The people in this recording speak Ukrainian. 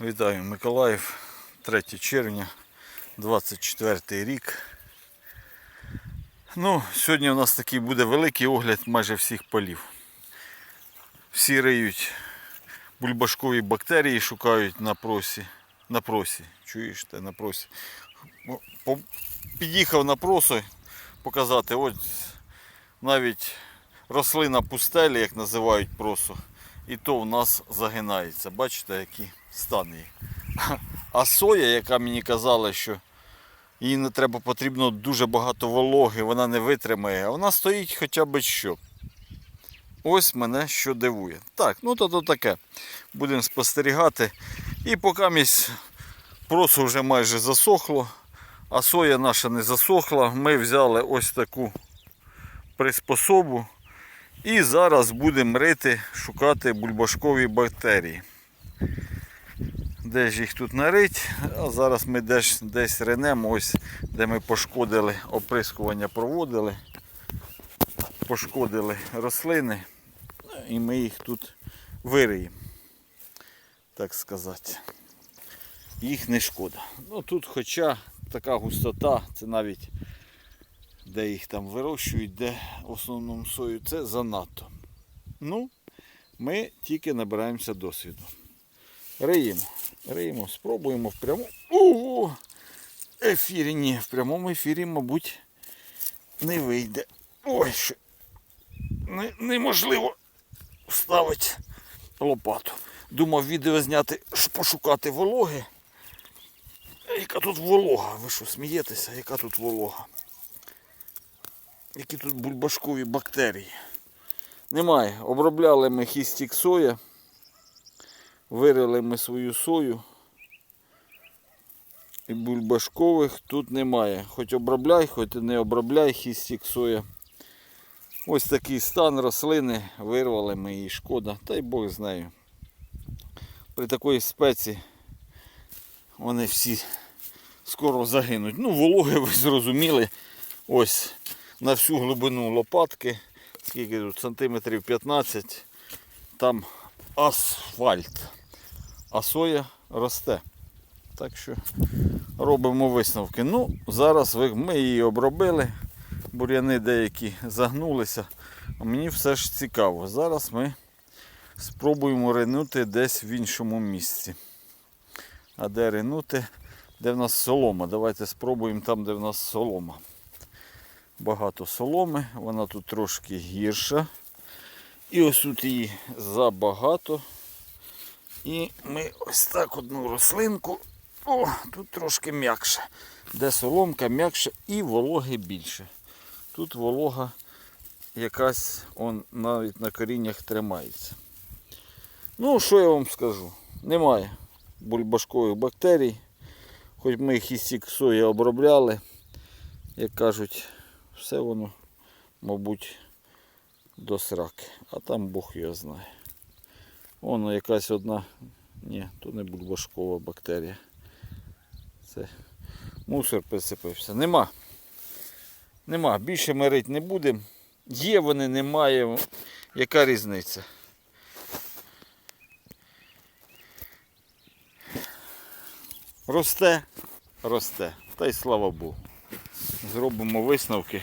Вітаю Миколаїв, 3 червня, 24 рік. Ну, сьогодні у нас такий буде великий огляд майже всіх полів. Всі риють бульбашкові бактерії, шукають на просі. На просі. Чуєш ти на просі? Під'їхав на просо показати, ось навіть рослина пустелі, як називають просо, і то в нас загинається. Бачите, які стани. її. А соя, яка мені казала, що їй не треба потрібно дуже багато вологи, вона не витримає, а вона стоїть хоча б що. Ось мене що дивує. Так, ну то, то таке. Будемо спостерігати. І поки місь просо вже майже засохло, а соя наша не засохла, ми взяли ось таку приспособу. І зараз будемо рити, шукати бульбашкові бактерії. Де ж їх тут нарить? А зараз ми десь, десь ринемо, ось де ми пошкодили, оприскування проводили, пошкодили рослини, і ми їх тут вириємо. Так сказати. Їх не шкода. Ну тут хоча така густота, це навіть де їх там вирощують, де в основному сою, це занадто. Ну, ми тільки набираємося досвіду. Риємо. Риємо, спробуємо в прямому Ого! ефірі. Ні, в прямому ефірі, мабуть, не вийде. Ой, що не, неможливо вставити лопату. Думав відео зняти, пошукати вологи. Яка тут волога? Ви що, смієтеся? Яка тут волога? Які тут бульбашкові бактерії? Немає. Обробляли ми хістік соя. Вирили ми свою сою. І бульбашкових тут немає. Хоч обробляй, хоч і не обробляй хістік соя. Ось такий стан рослини. Вирвали ми її шкода. Та й Бог з нею. При такої спеці вони всі скоро загинуть. Ну, вологи ви зрозуміли. Ось на всю глибину лопатки. Скільки тут? Сантиметрів 15. Там асфальт. А соя росте. Так що робимо висновки. Ну, зараз ми її обробили. Бур'яни деякі загнулися. Мені все ж цікаво. Зараз ми спробуємо ринути десь в іншому місці. А де ринути? Де в нас солома? Давайте спробуємо там, де в нас солома. Багато соломи, вона тут трошки гірша. І ось тут її забагато. І ми ось так одну рослинку. О, тут трошки м'якше. Де соломка м'якше і вологи більше. Тут волога якась он навіть на коріннях тримається. Ну, що я вам скажу? Немає бульбашкових бактерій. Хоч ми їх із сої обробляли, як кажуть, все воно, мабуть, до сраки. А там Бог його знає. Воно якась одна. Ні, то не бульбашкова бактерія. Це мусор присипився. Нема. Нема. Більше мирити не будемо. Є вони, немає. Яка різниця? Росте, росте. Та й слава Богу. Зробимо висновки.